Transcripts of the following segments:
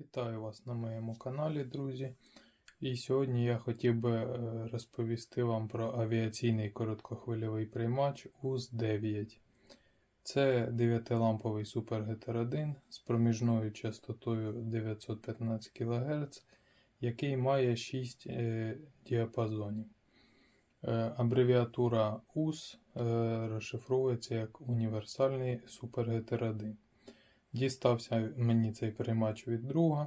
Вітаю вас на моєму каналі, друзі. І сьогодні я хотів би е, розповісти вам про авіаційний короткохвильовий приймач УЗ-9. Це 9-ламповий Super 1 з проміжною частотою 915 кГц, який має 6 е, діапазонів. Е, Абревіатура УЗ розшифровується як універсальний 1 Дістався мені цей приймач від друга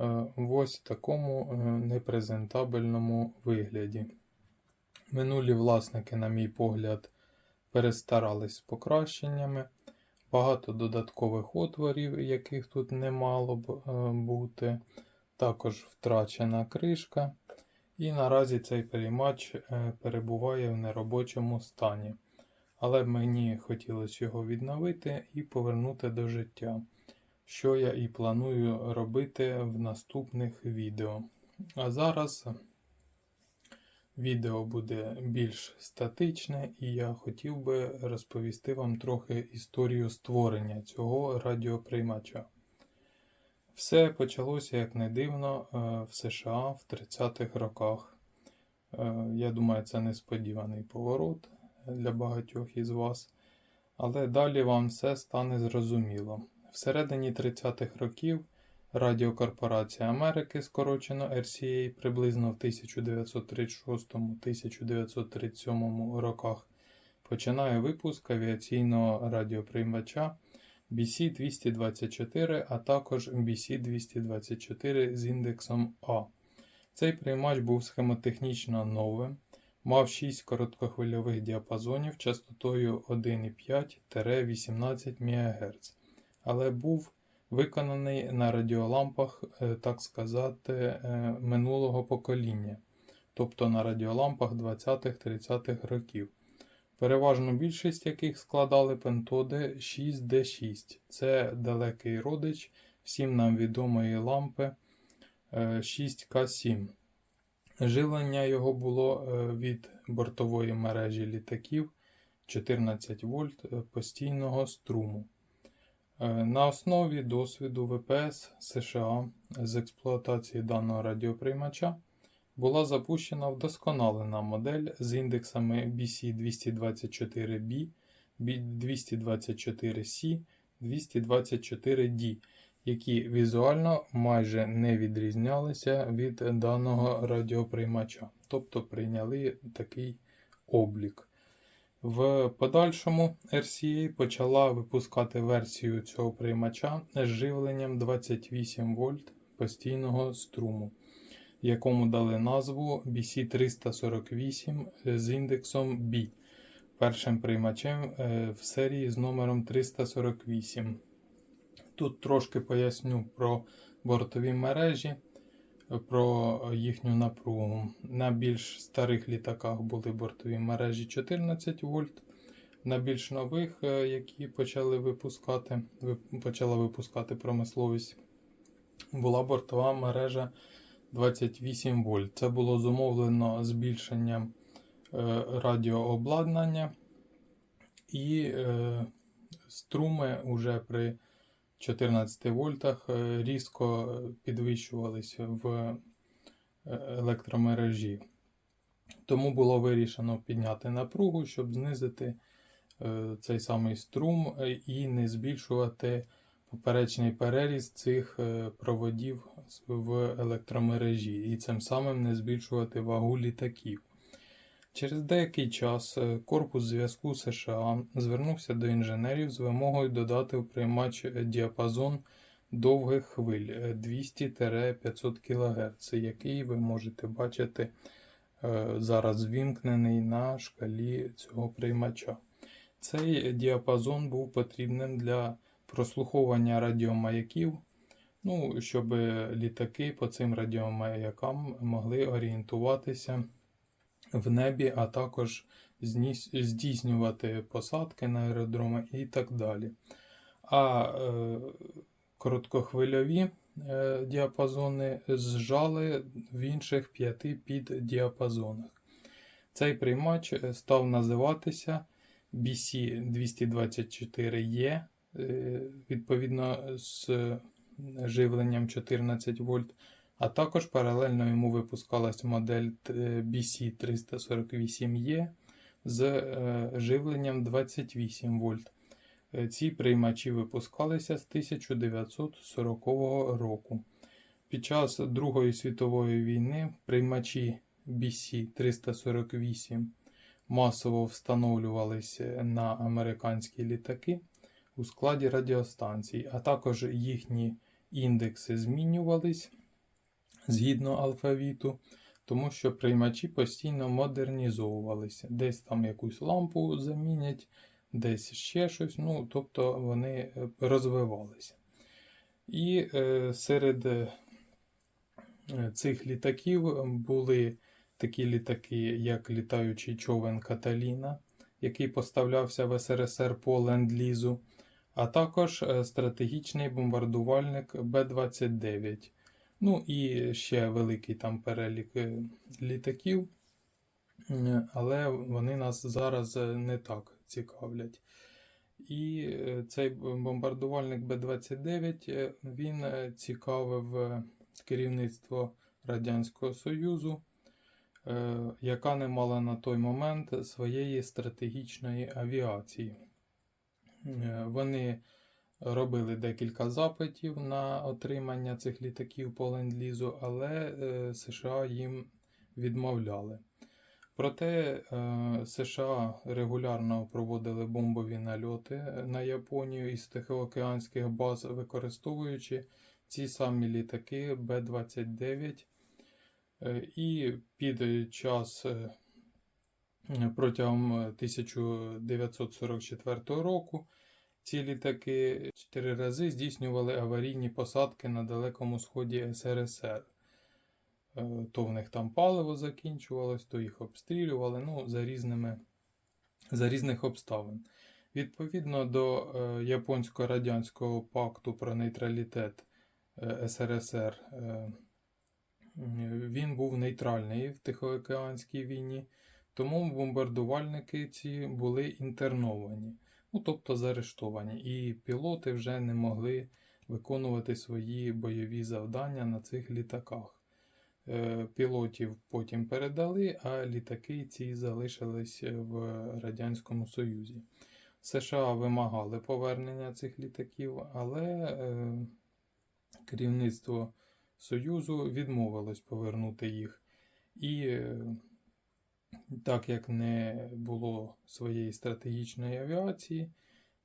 е, в ось такому е, непрезентабельному вигляді. Минулі власники, на мій погляд, перестарались з покращеннями. Багато додаткових отворів, яких тут не мало б е, бути. Також втрачена кришка. І наразі цей приймач перебуває в неробочому стані але мені хотілося його відновити і повернути до життя, що я і планую робити в наступних відео. А зараз відео буде більш статичне, і я хотів би розповісти вам трохи історію створення цього радіоприймача. Все почалося, як не дивно, е, в США в 30-х роках. Е, Я думаю, це несподіваний поворот для багатьох із вас. Але далі вам все стане зрозуміло. Всередині 30-х років Радіокорпорація Америки, скорочено RCA, приблизно в 1936-1937 роках починає випуск авіаційного радіоприймача BC-224, а також BC-224 з індексом А. Цей приймач був схемотехнічно новим мав 6 короткохвильових діапазонів частотою 1,5-18 МГц, але був виконаний на радіолампах, е, так сказати, е, минулого покоління, тобто на радіолампах 20-30-х років. Переважну більшість яких складали пентоди 6D6. Це далекий родич всім нам відомої лампи 6К7. Живлення його було е, від бортової мережі літаків 14 вольт е, постійного струму. Е, на основі досвіду ВПС США з експлуатації даного радіоприймача була запущена вдосконалена модель з індексами BC224B, 224C, 224D які візуально майже не відрізнялися від даного радіоприймача, тобто прийняли такий облік. В подальшому RCA почала випускати версію цього приймача з живленням 28 вольт постійного струму, якому дали назву BC348 з індексом B, першим приймачем е, в серії з номером 348. Тут трошки поясню про бортові мережі, про їхню напругу. На більш старих літаках були бортові мережі 14 вольт. На більш нових, е, які почали випускати, почала випускати промисловість, була бортова мережа 28 вольт. Це було зумовлено збільшенням е, радіообладнання і е, струми уже при 14 вольтах е, різко підвищувалися в е, електромережі. Тому було вирішено підняти напругу, щоб знизити е, цей самий струм і не збільшувати поперечний переріз цих проводів в електромережі, і цим самим не збільшувати вагу літаків. Через деякий час е, Корпус зв'язку США звернувся до інженерів з вимогою додати в приймач діапазон довгих хвиль 200-500 е, кГц, який ви можете бачити е, зараз вімкнений на шкалі цього приймача. Цей діапазон був потрібним для прослуховування радіомаяків, ну, щоб літаки по цим радіомаякам могли орієнтуватися в небі, а також здійснювати посадки на аеродроми і так далі. А е, короткохвильові е, діапазони зжали в інших п'яти піддіапазонах. Цей приймач став називатися BC224E, е, відповідно з живленням 14 вольт, а також паралельно йому випускалась модель BC348E з е, живленням 28 вольт. Е, Ці приймачі випускалися з 1940 року. Під час Другої світової війни приймачі BC-348 масово встановлювалися на американські літаки у складі радіостанцій, а також їхні індекси змінювались згідно алфавіту, тому що приймачі постійно модернізовувалися. Десь там якусь лампу замінять, десь ще щось, ну, тобто вони е, розвивалися. І е, серед е, цих літаків були такі літаки, як літаючий човен Каталіна, який поставлявся в СРСР по ленд-лізу, а також е, стратегічний бомбардувальник Б-29. Ну і ще великий там перелік е, літаків, але вони нас зараз е, не так цікавлять. І е, цей бомбардувальник Б-29 е, він цікавив керівництво Радянського Союзу, яка не мала на той момент своєї стратегічної авіації. Вони робили декілька запитів на отримання цих літаків по ленд-лізу, але е, США їм відмовляли. Проте е, США регулярно проводили бомбові нальоти на Японію із тихоокеанських баз, використовуючи ці самі літаки Б-29. Е, І під час е, протягом 1944 року ці літаки чотири рази здійснювали аварійні посадки на Далекому Сході СРСР. Е, То в них там паливо закінчувалось, то їх обстрілювали, ну, за, різними, за різних обставин. Відповідно до е, Японсько-Радянського пакту про нейтралітет е, СРСР, він був нейтральний в Тихоокеанській війні, тому бомбардувальники ці були інтерновані, ну, тобто заарештовані, і пілоти вже не могли виконувати свої бойові завдання на цих літаках. Е, Пілотів потім передали, а літаки ці залишились в Радянському Союзі. США вимагали повернення цих літаків, але е, керівництво Союзу відмовилось повернути їх. І е, так як не було своєї стратегічної авіації,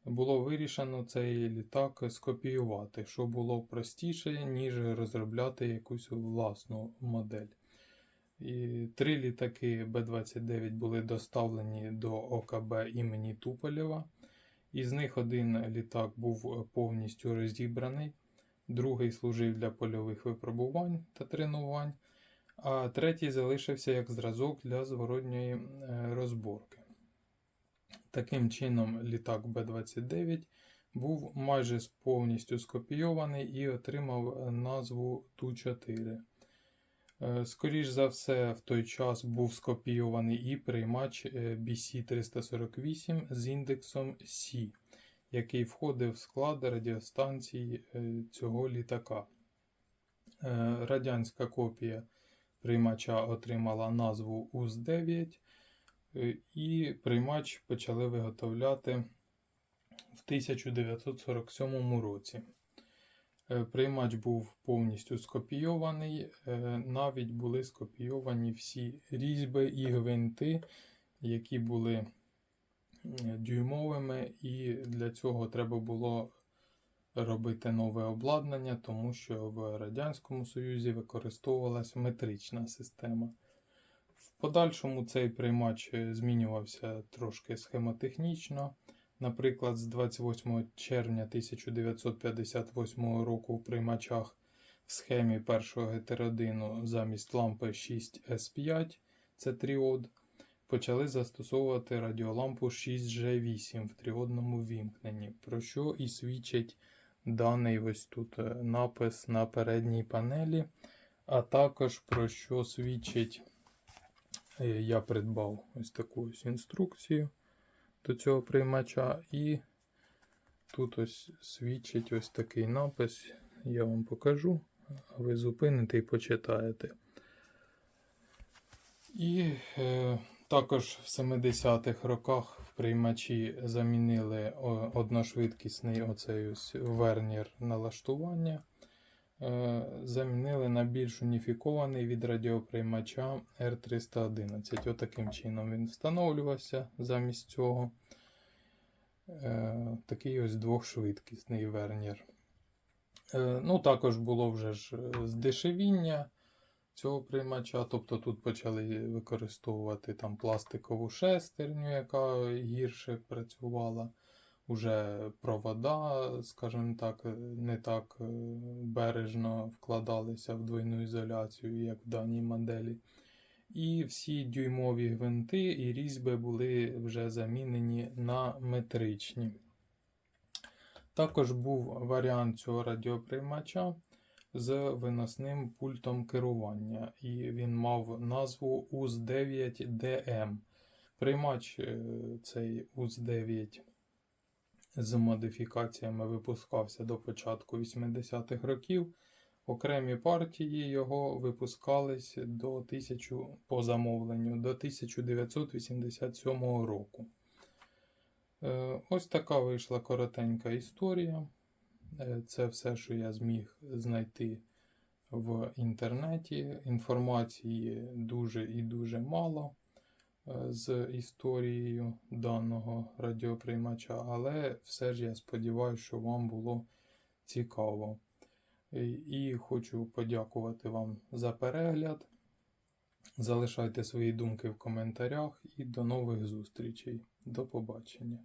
було вирішено цей літак скопіювати, що було простіше, ніж розробляти якусь власну модель. І три літаки Б-29 були доставлені до ОКБ імені Туполєва. Із них один літак був повністю розібраний, другий служив для польових випробувань та тренувань, а третій залишився як зразок для зворотньої е, розборки. Таким чином, літак Б-29 був майже повністю скопійований і отримав назву Ту-4. Е, Скоріш за все, в той час був скопійований і приймач е, BC-348 з індексом C, який входив в склад радіостанції е, цього літака. Е, Радянська копія приймача отримала назву УЗ-9, е, і приймач почали виготовляти в 1947 році. Е, Приймач був повністю скопійований, е, навіть були скопійовані всі різьби і гвинти, які були дюймовими, і для цього треба було робити нове обладнання, тому що в Радянському Союзі використовувалась метрична система. В подальшому цей приймач змінювався трошки схемотехнічно. Наприклад, з 28 червня 1958 року в приймачах в схемі першого гетеродину замість лампи 6S5, це тріод, почали застосовувати радіолампу 6G8 в тріодному вімкненні, про що і свідчить даний ось тут е, напис на передній панелі, а також про що свідчить, е, я придбав ось таку ось інструкцію до цього приймача, і тут ось свідчить ось такий напис я вам покажу, а ви зупините і почитаєте. І е, також в 70-х роках приймачі замінили одношвидкісний оцей вернір налаштування. Е, замінили на більш уніфікований від радіоприймача R311. Отаким чином він встановлювався замість цього. Е, такий ось двохшвидкісний вернір. Е, ну, також було вже ж здешевіння цього приймача. Тобто тут почали використовувати там пластикову шестерню, яка гірше працювала. Уже провода, скажімо так, не так е, бережно вкладалися в двойну ізоляцію, як в даній моделі. І всі дюймові гвинти і різьби були вже замінені на метричні. Також був варіант цього радіоприймача з виносним пультом керування, і він мав назву УЗ-9DM. Приймач е, цей УЗ-9 з модифікаціями випускався до початку 80-х років. Окремі партії його випускались до 1000, по замовленню до 1987 року. Е, Ось така вийшла коротенька історія. Е, Це все, що я зміг знайти в інтернеті. Інформації дуже і дуже мало е, з історією даного радіоприймача, але все ж я сподіваюся, що вам було цікаво. І- І хочу подякувати вам за перегляд. Залишайте свої думки в коментарях і до нових зустрічей. До побачення.